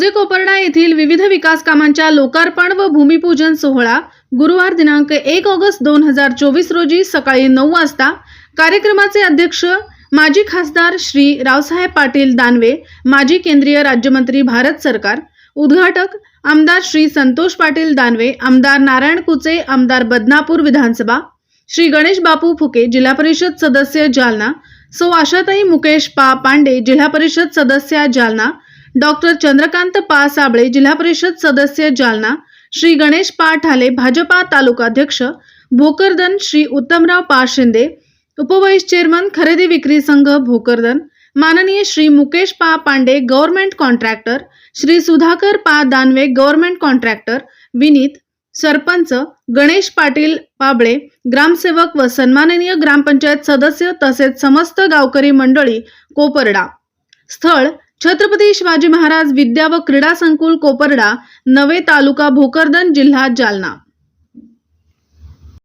मौजे कोपर्डा येथील विविध विकास कामांच्या लोकार्पण व भूमिपूजन सोहळा गुरुवार दिनांक एक ऑगस्ट दोन हजार चोवीस रोजी सकाळी नऊ वाजता. कार्यक्रमाचे अध्यक्ष माजी खासदार श्री रावसाहेब पाटील दानवे माजी केंद्रीय राज्यमंत्री भारत सरकार उद्घाटक आमदार श्री संतोष पाटील दानवे आमदार नारायण कुचे आमदार बदनापूर विधानसभा श्री गणेश बापू फुके जिल्हा परिषद सदस्य जालना सो आशाताई मुकेश पा पांडे जिल्हा परिषद सदस्य जालना डॉक्टर चंद्रकांत पा साबळे जिल्हा परिषद सदस्य जालना. श्री गणेश पाठाले भाजपा तालुकाध्यक्ष भोकरदन श्री उत्तमराव पा शिंदे उपवाईस चेअरमन खरेदी विक्री संघ भोकरदन. माननीय श्री मुकेश पा पांडे गव्हर्नमेंट कॉन्ट्रॅक्टर. श्री सुधाकर पा दानवे गव्हर्नमेंट कॉन्ट्रॅक्टर. विनीत. सरपंच गणेश पाटील पाबळे. ग्रामसेवक व सन्माननीय ग्रामपंचायत सदस्य तसेच समस्त गावकरी मंडळी कोपर्डा. स्थळ छत्रपती शिवाजी महाराज विद्या व क्रीडा संकुल कोपर्डा नवे तालुका भोकरदन जिल्हा जालना.